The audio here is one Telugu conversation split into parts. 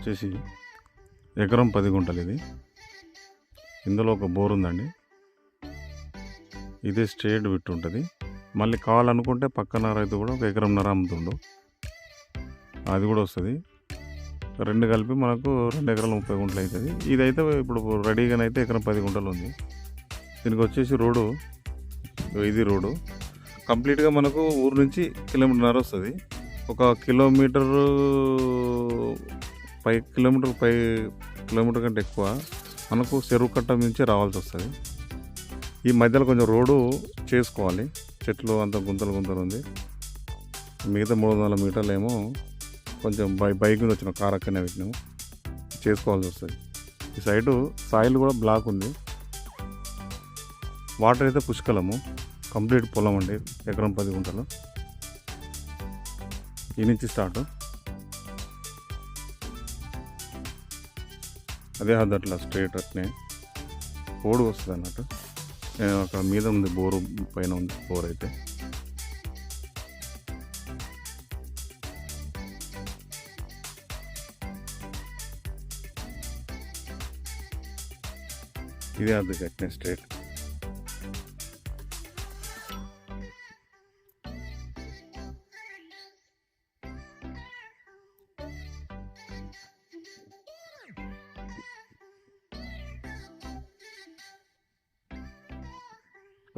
వచ్చేసి ఎకరం పది గుంటలు ఇది. ఇందులో ఒక బోర్ ఉందండి. ఇదే స్ట్రేట్ విట్టు ఉంటుంది. మళ్ళీ కావాలనుకుంటే పక్కన రైతు కూడా ఒక ఎకరంన్నర అమ్ముతుండు. అది కూడా వస్తుంది. రెండు కలిపి మనకు రెండు ఎకరాల ముప్పై గుంటలు అవుతుంది ఇదైతే ఇప్పుడు రెడీగానైతే ఎకరం పది గుంటలు ఉంది. దీనికి వచ్చేసి రోడ్డు ఇది రోడ్డు. కంప్లీట్గా మనకు ఊరు నుంచి కిలోమీటర్న్నర వస్తుంది. ఒక కిలోమీటరు పై కిలోమీటర్ పై కిలోమీటర్ కంటే ఎక్కువ మనకు చెరువు కట్ట నుంచి రావాల్సి వస్తుంది. ఈ మధ్యలో కొంచెం రోడ్డు చేసుకోవాలి. చెట్లు అంత గుంతలు గుంతలు ఉంది. మిగతా మూడు వందల మీటర్లు ఏమో కొంచెం బై బైక్ మీద వచ్చిన కార్ అక్కడనే పెట్టినాము. చేసుకోవాల్సి వస్తుంది. ఈ సైడు సాయిల్ కూడా బ్లాక్ ఉంది. వాటర్ అయితే పుష్కలము. కంప్లీట్ పొలం అండి. ఎకరం పది గుంటలు. ఈ నుంచి స్టార్ట్. అదే అది అట్లా స్ట్రైట్ అట్నే పోడు వస్తుంది అన్నట్టు. నేను అక్కడ మీద ఉంది బోరు పైన ఉంది బోర్ అయితే. ఇదే అది అట్నే స్ట్రైట్.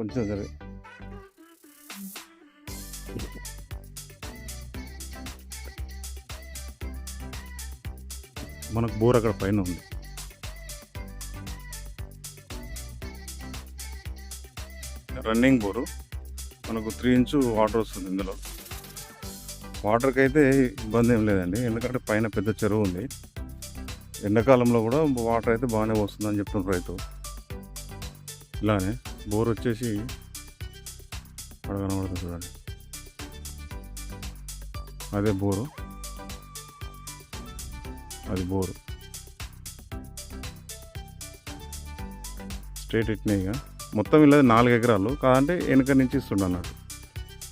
కొంచెం సరే. మనకు బోర్ అక్కడ పైన ఉంది. Running bore. మనకు త్రీ ఇంచు వాటర్ వస్తుంది ఇందులో. వాటర్కి అయితే ఇబ్బంది ఏం లేదండి. ఎందుకంటే పైన పెద్ద చెరువు ఉంది. ఎండాకాలంలో కూడా వాటర్ అయితే బాగానే వస్తుందని చెప్తున్నారు రైతు. ఇలానే. బోర్ వచ్చేసి అక్కడ కనబడుతుంది చూడండి. అదే బోరు. అది బోరు. స్ట్రేట్ ఇట్నేగా మొత్తం వీళ్ళది నాలుగు ఎకరాలు. కాదంటే వెనుక నుంచి ఇస్తుండ అన్నట్టు.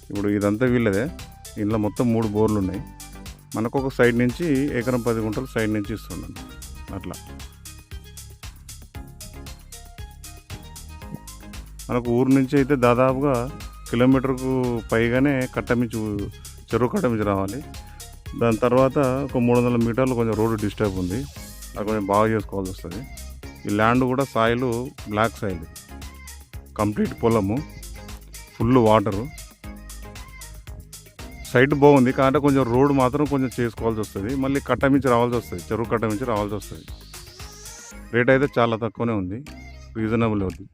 ఇప్పుడు ఇదంతా వీళ్ళదే. ఇందులో మొత్తం మూడు బోర్లు ఉన్నాయి. మనకు ఒక సైడ్ నుంచి ఎకరం పది గుంటలు సైడ్ నుంచి ఇస్తుండ అట్లా. మనకు ఊరు నుంచి అయితే దాదాపుగా కిలోమీటర్కు పైగానే కట్టమించి చెరువు కట్టమించి రావాలి. దాని తర్వాత ఒక మూడు వందల మీటర్లు కొంచెం రోడ్డు డిస్టర్బ్ ఉంది. అది కొంచెం బాగా చేసుకోవాల్సి వస్తుంది. ఈ ల్యాండ్ కూడా సాయిలు బ్లాక్ సాయిల్. కంప్లీట్ పొలము ఫుల్ వాటరు. సైట్ బాగుంది. కాబట్టి కొంచెం రోడ్ మాత్రం కొంచెం చేసుకోవాల్సి వస్తుంది. మళ్ళీ కట్టమించి రావాల్సి వస్తుంది. చెరువు కట్టమించి రావాల్సి వస్తుంది. రేట్ అయితే చాలా తక్కువనే ఉంది. రీజనబుల్ అవుతుంది